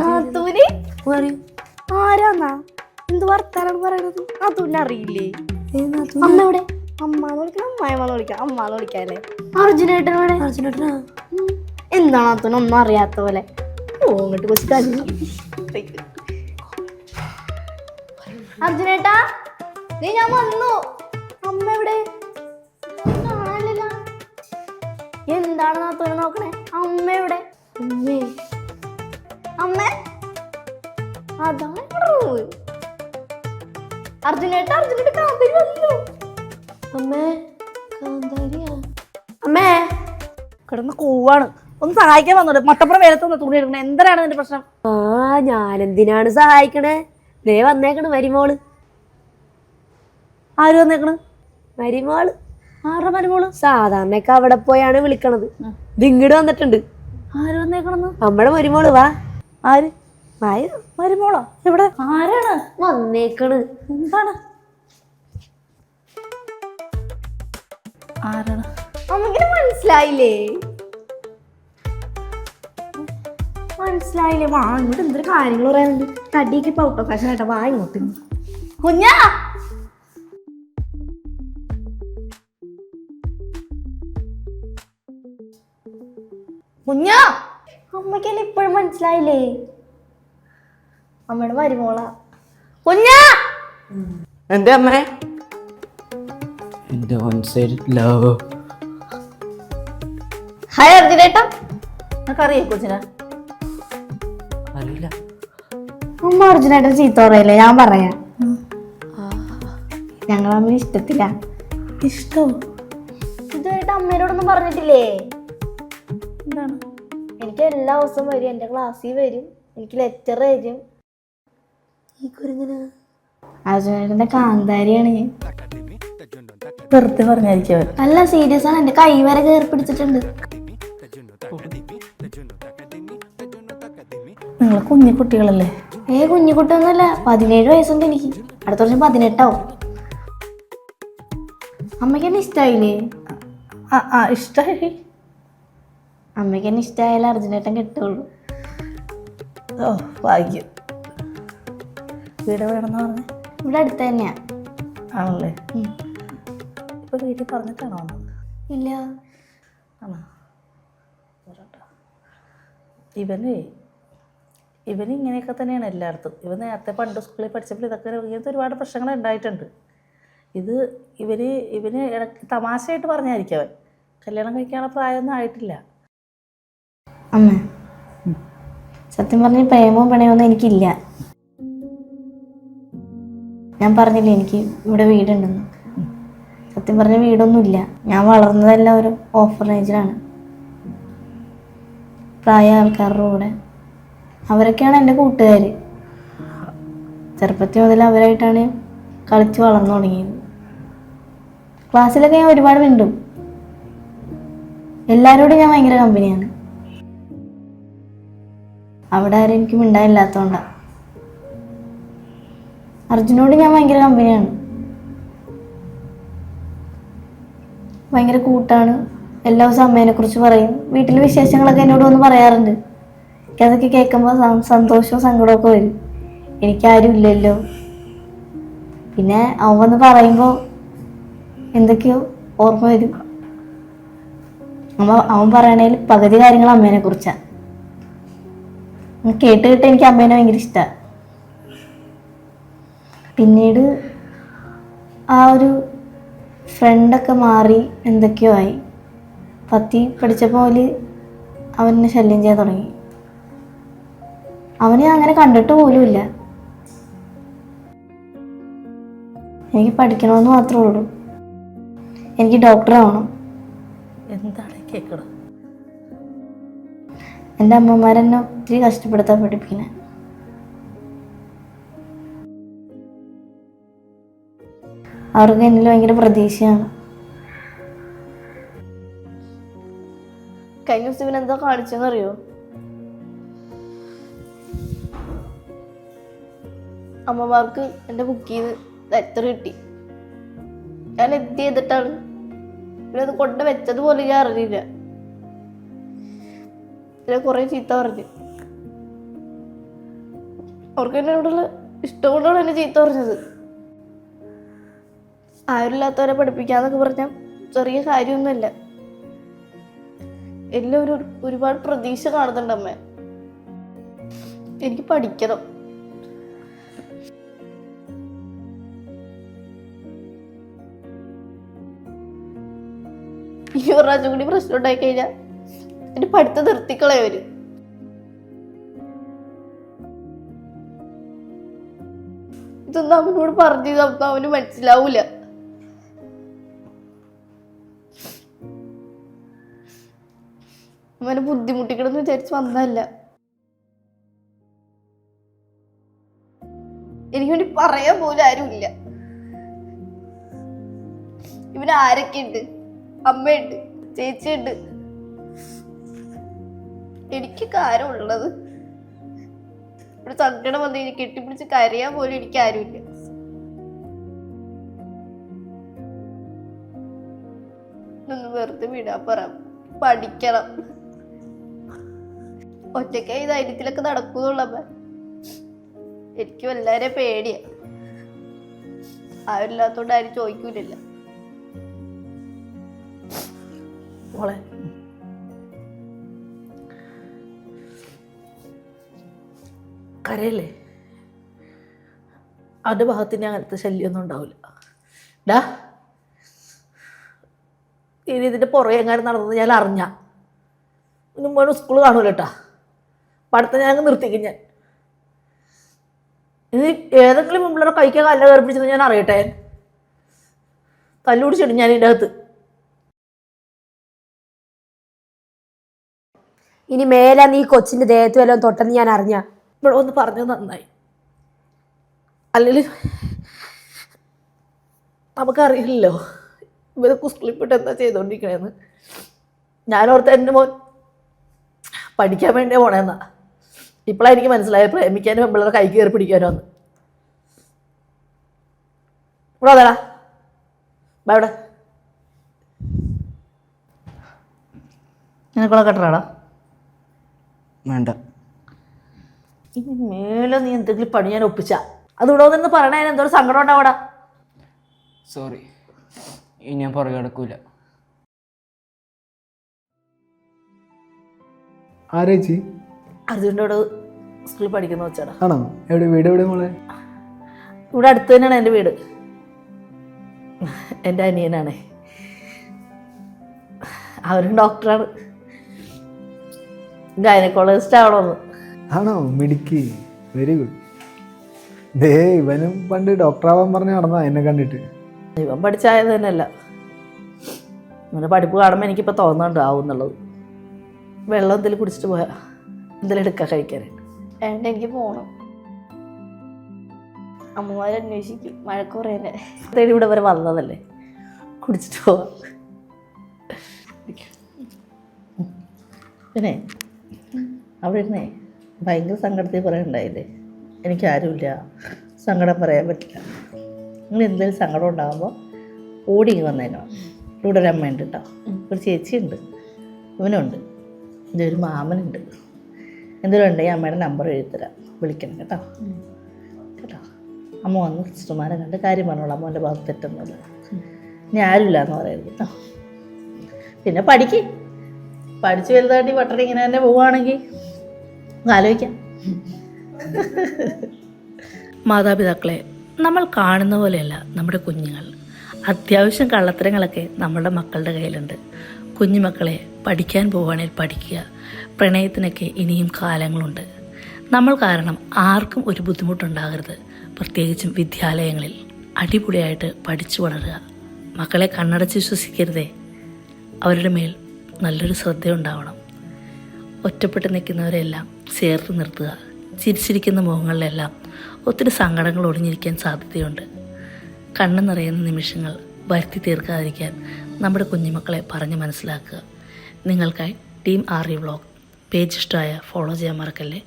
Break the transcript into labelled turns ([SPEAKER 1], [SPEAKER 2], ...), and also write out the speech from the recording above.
[SPEAKER 1] നാത്തൂന്? ആരാന്നാ? എന്ത് വർത്താനാണ് പറയണത്? നാത്തൂനെ അറിയില്ലേ?
[SPEAKER 2] ഏ നാത്തു
[SPEAKER 1] അമ്മ എവിടെ? അമ്മാന്ന് വിളിക്കണം അമ്മായമ്മന്ന് വിളിക്കാം അമ്മാന്ന് വിളിക്കാല്ലേ അർജുനേട്ടനോടെ
[SPEAKER 2] അർജുനേട്ടനാ?
[SPEAKER 1] എന്താണ് നാത്തൂന്? ഒന്നും അറിയാത്ത പോലെ. ഓ അർജുനേട്ടാ നീ ഞാൻ വന്നു. അമ്മ എവിടെ. എന്താണ് നാത്തൂനെ നോക്കണേ? അമ്മ എവിടെ? അമ്മേ അമ്മ? അതാണ് കാന്തരി വന്നു
[SPEAKER 2] അമ്മേ കാന്താരിയാ.
[SPEAKER 1] അമ്മേ കിടന്ന് കൂവാണ്. ഒന്ന് സഹായിക്കാൻ വന്നോട്ടെ മട്ടപ്പുറം വേലത്ത് തുണി എടുക്കണേ. എന്തിനാണ് നിന്റെ പ്രശ്നം?
[SPEAKER 2] ആ ഞാൻ എന്തിനാണ് സഹായിക്കണേ? നേ വന്നേക്കണ് മരിമോൾ
[SPEAKER 1] ആര് വന്നേക്കണ്?
[SPEAKER 2] മരിമോൾ
[SPEAKER 1] ആരുടെ മരുമോൾ
[SPEAKER 2] സാധാരണയൊക്കെ അവിടെ പോയാണ് വിളിക്കണത്. ഇത് ഇങ്ങോട്ട് വന്നിട്ടുണ്ട്.
[SPEAKER 1] ആര് വന്നേക്കണെന്ന്?
[SPEAKER 2] നമ്മുടെ മരുമോൾ വാ.
[SPEAKER 1] ആര്?
[SPEAKER 2] വായ
[SPEAKER 1] മരുമോളോ? എവിടെ? ആരാണ്?
[SPEAKER 2] വന്നേക്കണ്.
[SPEAKER 1] എന്താണ്? ആരാണ്? അമ്മക്കിന് മനസ്സിലായില്ലേ? മനസ്സിലായില്ലേ? വാ ഇങ്ങോട്ട് എന്തൊരു കാര്യങ്ങൾ പറയാനുണ്ട്? തടിയൊക്കെ ഇപ്പൊ ഔട്ട് ഓഫ് ഫാഷൻ ആയിട്ടാ. വാ ഇങ്ങോട്ട്. കുഞ്ഞാ! കുഞ്ഞാ! അമ്മയ്ക്കെന്നെ ഇപ്പോഴും മനസ്സിലായില്ലേ? അമ്മയുടെ മരുമോളാ. കുഞ്ഞാ!
[SPEAKER 3] എന്റെ അമ്മേ? എന്റെ വൺ സൈഡ് ലവ്
[SPEAKER 1] ഹായ് അർജുനേട്ടാ നിനക്കറിയോ കൊച്ചിനെ?
[SPEAKER 3] അറിയില്ല.
[SPEAKER 1] അമ്മ അർജുനേട്ടൻ ചീത്ത പറയല്ലേ? ഞാൻ പറയാം. ഞങ്ങൾ അമ്മ ഇഷ്ടത്തില്ല ഇഷ്ടം? ഇതുവരെയായിട്ട് അമ്മേനോടൊന്നും പറഞ്ഞിട്ടില്ലേ? എനിക്ക് എല്ലാ ദിവസവും വരും എന്റെ ക്ലാസ്സിൽ വരും എനിക്ക് ലെറ്റർ തരും.
[SPEAKER 2] ഈ കുരങ്ങന.
[SPEAKER 1] അർജുനേട്ടന്റെ കാന്താരിയാണ്. ഞാൻ
[SPEAKER 4] വെറുതെ പറഞ്ഞായിരിക്കും
[SPEAKER 1] അല്ല സീരിയസ് ആണ് എന്റെ കൈ വരെ കയറി പിടിച്ചിട്ടുണ്ട്.
[SPEAKER 4] നിങ്ങൾ കുഞ്ഞു കുട്ടികളല്ലേ?
[SPEAKER 1] ഏ കുഞ്ഞുകുട്ടൊന്നുമല്ല പതിനേഴ് വയസ്സുണ്ട് എനിക്ക്. അടുത്ത വർഷം പതിനെട്ടാവും. അമ്മയ്ക്ക് എന്നെ ഇഷ്ടമായില്ലേ
[SPEAKER 4] ആ ആ ഇഷ്ടമായി
[SPEAKER 1] അമ്മയ്ക്ക് എന്നെ ഇഷ്ടമായാലും അർജുനേട്ടൻ കിട്ടുള്ളൂ.
[SPEAKER 4] ഓ ഭാഗ്യം. വീട് വേണമെന്ന് പറഞ്ഞു?
[SPEAKER 1] ഇവിടെ അടുത്ത് തന്നെയാ.
[SPEAKER 4] ആണല്ലേ. ഇപ്പൊ വീട്ടിൽ പറഞ്ഞിട്ടാണോ?
[SPEAKER 1] ഇല്ല.
[SPEAKER 4] ആണോ? ഇവൻ ഇവന് ഇവന് ഇങ്ങനെയൊക്കെ തന്നെയാണ് എല്ലായിടത്തും. ഇവൻ നേരത്തെ പണ്ട് സ്കൂളിൽ പഠിച്ചപ്പോൾ ഇതൊക്കെ ഇങ്ങനത്തെ ഒരുപാട് പ്രശ്നങ്ങൾ ഉണ്ടായിട്ടുണ്ട്. ഇത് ഇവർ ഇവന് ഇടയ്ക്ക് തമാശയായിട്ട് പറഞ്ഞായിരിക്കും അവൻ. കല്യാണം കഴിക്കാനുള്ള പ്രായമൊന്നും ആയിട്ടില്ല.
[SPEAKER 1] അമ്മ. സത്യം പറഞ്ഞ പ്രേമവും പ്രണയമൊന്നും എനിക്കില്ല. ഞാൻ പറഞ്ഞില്ലേ എനിക്ക് ഇവിടെ വീടുണ്ടെന്ന്. സത്യം പറഞ്ഞ വീടൊന്നുമില്ല. ഞാൻ വളർന്നതെല്ലാം ഒരു ഓഫർ റേഞ്ചിലാണ് പ്രായ ആൾക്കാരുടെ കൂടെ. അവരൊക്കെയാണ് എന്റെ കൂട്ടുകാർ ചെറുപ്പത്തിൽ മുതൽ അവരായിട്ടാണ് കളിച്ച് വളർന്നു തുടങ്ങിയത്. ക്ലാസ്സിലൊക്കെ ഞാൻ ഒരുപാട് മിണ്ടും. എല്ലാവരോടും ഞാൻ ഭയങ്കര കമ്പനിയാണ് അവിടെ ആരും എനിക്ക് മിണ്ടാനില്ലാത്തോണ്ടാ അർജുനോട് ഞാൻ ഭയങ്കര കമ്പനിയാണ് ഭയങ്കര കൂട്ടാണ്. എല്ലാ ദിവസവും അമ്മേനെ കുറിച്ച് പറയും. വീട്ടിലെ വിശേഷങ്ങളൊക്കെ എന്നോട് വന്ന് പറയാറുണ്ട്. എനിക്ക് അതൊക്കെ കേൾക്കുമ്പോൾ സന്തോഷവും സങ്കടമൊക്കെ വരും. എനിക്കാരും ഇല്ലല്ലോ. പിന്നെ അവൻ വന്ന് പറയുമ്പോൾ എന്തൊക്കെയോ ഓർമ്മ വരും. അവൻ പറയണേൽ പകുതി കാര്യങ്ങൾ അമ്മേനെ കുറിച്ചാണ് കേട്ട് കേട്ട് എനിക്ക് അമ്മേനെ ഭയങ്കര ഇഷ്ടമാണ് പിന്നീട് ആ ഒരു ഫ്രണ്ടൊക്കെ മാറി എന്തൊക്കെയോ ആയി. പത്തി പഠിച്ചപ്പോൾ മുതൽ അവനെ ശല്യം ചെയ്യാൻ തുടങ്ങി. അവനെ അങ്ങനെ കണ്ടിട്ട് പോലുമില്ല എനിക്ക് പഠിക്കണമെന്ന് മാത്രമേ ഉള്ളൂ. എനിക്ക് ഡോക്ടർ ആവണം.
[SPEAKER 4] എന്താണ് കേൾക്കണം
[SPEAKER 1] എന്റെ അമ്മമാരെന്നെ ഒത്തിരി കഷ്ടപ്പെടുത്താൻ പഠിപ്പിക്കുന്നത് അവർക്ക് എന്നിൽ ഭയങ്കര പ്രതീക്ഷയാണ്. കഴിഞ്ഞ ദിവസം ഇവൻ എന്താ കാണിച്ചെന്നറിയോ? അമ്മമാർക്ക് എന്റെ ബുക്ക് ചെയ്ത് ലെറ്റർ കിട്ടി. ഞാൻ എന്ത് ചെയ്തിട്ടാണ്? ഇവനത് കൊണ്ട് വെച്ചത് പോലും ഞാൻ അറിഞ്ഞില്ല ഇതിനെ കുറേ ചീത്ത പറഞ്ഞു. അവർക്ക് എന്നോടുള്ള ഇഷ്ടം കൊണ്ടാണ് എന്നെ ചീത്ത പറഞ്ഞത്. ആരുമില്ലാത്തവരെ പഠിപ്പിക്കാന്നൊക്കെ പറഞ്ഞാൽ ചെറിയ കാര്യമൊന്നുമല്ല. ഒരു- ഒരുപാട് പ്രതീക്ഷ കാണുന്നുണ്ട് അമ്മ. എനിക്ക് പഠിക്കണം. ഈ ഒരു പ്രാവശ്യം കൂടി പ്രശ്നം ഉണ്ടായി കഴിഞ്ഞാൽ എന്റെ പഠിത്തം നിർത്തിക്കളയവര് ഇതൊന്നും അവനോട് പറഞ്ഞു തന്നാ അവന് മനസ്സിലാവൂല. അവനെ ബുദ്ധിമുട്ടിക്കണമെന്ന് വിചാരിച്ച് വന്നതല്ല. എനിക്ക് വേണ്ടി പറയാൻ പോലും ആരുമില്ല. ഇവന് ആരൊക്കെ ഉണ്ട് അമ്മയുണ്ട് ചേച്ചിയുണ്ട്. എനിക്ക് കാരമുള്ളത് ഒരു സങ്കടം വന്ന് എനിക്ക് കെട്ടിപ്പിടിച്ച് കരയാൻ പോലും എനിക്ക് ആരുമില്ല. വെറുതെ വിടാൻ പറ. പഠിക്കണം. ഒറ്റയ്ക്കായി ധൈര്യത്തിലൊക്കെ നടക്കുന്നുള്ളപ്പ എനിക്ക് എല്ലാരെയും പേടിയാ. ആരില്ലാത്തോണ്ട് ആരും ചോദിക്കൂലല്ലോ.
[SPEAKER 4] കരയല്ലേ? അവന്റെ ഭാഗത്ത് ഇനി അങ്ങനത്തെ ശല്യമൊന്നും ഉണ്ടാവില്ല. ഡാ ഇനി ഇതിന്റെ പുറകെ എങ്ങാനും നടന്നത് ഞാൻ അറിഞ്ഞ. ഇനി മോനും സ്കൂൾ കാണൂല കേട്ടാ. പഠിത്തം ഞാൻ അങ്ങ് നിർത്തിക്കും ഞാൻ. ഇനി ഏതെങ്കിലും മുമ്പിലൂടെ കഴിക്കാൻ കല്ല കയറി ഞാൻ അറിയട്ടെ? തല്ലുപിടിച്ചിടും ഞാൻ ഇതിന്റെ അകത്ത്.
[SPEAKER 2] ഇനി മേലെ നീ കൊച്ചിന്റെ ദേഹത്ത് വല്ലതും തൊട്ടെന്ന് ഞാൻ അറിഞ്ഞ.
[SPEAKER 4] ഇവിടെ ഒന്ന് പറഞ്ഞു നന്നായി. അല്ലെങ്കിൽ നമുക്കറിയില്ലല്ലോ ഇവരൊക്കെ സ്കൂളിൽ പോയിട്ട് എന്താ ചെയ്തുകൊണ്ടിരിക്കണേന്ന് ഞാനോർത്ത് എന്റെ മോൻ പഠിക്കാൻ വേണ്ടിയാ പോണേന്നാ. ഇപ്പോഴാണ് എനിക്ക് മനസ്സിലായത് പ്രേമിക്കാനും പെമ്പിള്ളേരെ കൈ കയറി പിടിക്കാനോ എന്ന് ഇവിടെ അതാടാ ബാ ഇവിടെ. നിനക്കുള്ള കട്ടറാടാ
[SPEAKER 3] വേണ്ട.
[SPEAKER 4] ഇനി മേലെ നീ എന്തെങ്കിലും പണി ഞാൻ ഒപ്പിച്ച. അത് ഇവിടെ നിന്ന് പറയണേ എന്തോ സങ്കടം ഉണ്ടാവടാ
[SPEAKER 3] സോറി ഇനി ഞാൻ പുറകെ കിടക്കൂല
[SPEAKER 5] ആരേച്ചി
[SPEAKER 4] അർജുനോട് സ്കൂളിൽ പഠിക്കുന്ന വെച്ചാടാ
[SPEAKER 5] ആണോ? എവിടെ വീട് എവിടെ മോളെ?
[SPEAKER 4] ഇവിടെ അടുത്ത് തന്നെയാണ് എന്റെ വീട്. എന്റെ അനിയനാണേ. അവരും ഡോക്ടറാണ് ഗൈനക്കോളജിസ്റ്റ് ആവണമെന്ന്
[SPEAKER 5] ആണോ? മിടുക്കി. വെരി ഗുഡ് ദേ ഇവനും പണ്ട് ഡോക്ടറാവാൻ പറഞ്ഞ് നടന്നാ എന്നെ കണ്ടിട്ട്.
[SPEAKER 4] ഇവൻ പഠിച്ചായത് തന്നെയല്ല. ഇവന്റെ പഠിപ്പ് കാണുമ്പോൾ എനിക്കിപ്പോൾ തോന്നുന്നുണ്ട് ആവും എന്നുള്ളത്. വെള്ളം എന്തെങ്കിലും കുടിച്ചിട്ട് പോയാൽ എന്തെങ്കിലും എടുക്കാൻ കഴിക്കാനായിട്ട്
[SPEAKER 1] വേണ്ട എനിക്ക് പോകണം അമ്മമാരെ അന്വേഷിക്കും. മഴക്ക് കുറയല്ലേ?
[SPEAKER 4] തേടി ഇവിടെ വരെ വന്നതല്ലേ? കുടിച്ചിട്ട് പോവാം. പിന്നെ? അവിടെ ഇരുന്നേ? ഭയങ്കര സങ്കടത്തിൽ പറയണ്ടായില്ലേ? എനിക്കാരുമില്ല. സങ്കടം പറയാൻ പറ്റില്ല. നിങ്ങൾ എന്തെങ്കിലും സങ്കടം ഉണ്ടാകുമ്പോൾ ഓടി വന്നേക്കണം. ഇവിടെ ഒരു അമ്മയുണ്ട് കേട്ടോ ഒരു ചേച്ചിയുണ്ട്. ഇവനുണ്ട്. എന്റെ ഒരു മാമനുണ്ട്. എന്തെങ്കിലും ഉണ്ടെങ്കിൽ അമ്മയുടെ നമ്പർ എഴുതിത്തരാം. വിളിക്കണം കേട്ടോ. കേട്ടോ? അമ്മ വന്ന് സിസ്റ്റർമാരെ കണ്ട് കാര്യം പറഞ്ഞോളാം. അമ്മന്റെ ഭാഗത്ത് തെറ്റൊന്നുമില്ല. ആരുമില്ല എന്ന് പറയരുത് കേട്ടോ. പിന്നെ പഠിക്ക്. പഠിച്ച് വലുതായിട്ട് ഈ പട്ടണം ഇങ്ങനെ തന്നെ പോവുകയാണെങ്കിൽ ആലോചിക്കാം. മാതാപിതാക്കളെ നമ്മൾ കാണുന്ന പോലെയല്ല നമ്മുടെ കുഞ്ഞുങ്ങൾ. അത്യാവശ്യം കള്ളത്തരങ്ങളൊക്കെ നമ്മളുടെ മക്കളുടെ കയ്യിലുണ്ട്. കുഞ്ഞുമക്കളെ പഠിക്കാൻ പോവുകയാണെങ്കിൽ പഠിക്കുക. പ്രണയത്തിനൊക്കെ ഇനിയും കാലങ്ങളുണ്ട്. നമ്മൾ കാരണം ആർക്കും ഒരു ബുദ്ധിമുട്ടുണ്ടാകരുത്. പ്രത്യേകിച്ചും വിദ്യാലയങ്ങളിൽ അടിപൊളിയായിട്ട് പഠിച്ചു വളരുക. മക്കളെ കണ്ണടച്ച് വിശ്വസിക്കരുതേ. അവരുടെ മേൽ നല്ലൊരു ശ്രദ്ധയുണ്ടാവണം. ഒറ്റപ്പെട്ട് നിൽക്കുന്നവരെല്ലാം ചേർത്ത് നിർത്തുക. ചിരിച്ചിരിക്കുന്ന മുഖങ്ങളിലെല്ലാം ഒത്തിരി സങ്കടങ്ങൾ ഒളിഞ്ഞിരിക്കാൻ സാധ്യതയുണ്ട്. കണ്ണു നിറയുന്ന നിമിഷങ്ങൾ വരുത്തി തീർക്കാതിരിക്കാൻ നമ്മുടെ കുഞ്ഞുമക്കളെ പറഞ്ഞ് മനസ്സിലാക്കുക. നിങ്ങൾക്കായി team R E vlog page ഇഷ്ടമായ ഫോളോ ചെയ്യാൻ മറക്കല്ലേ?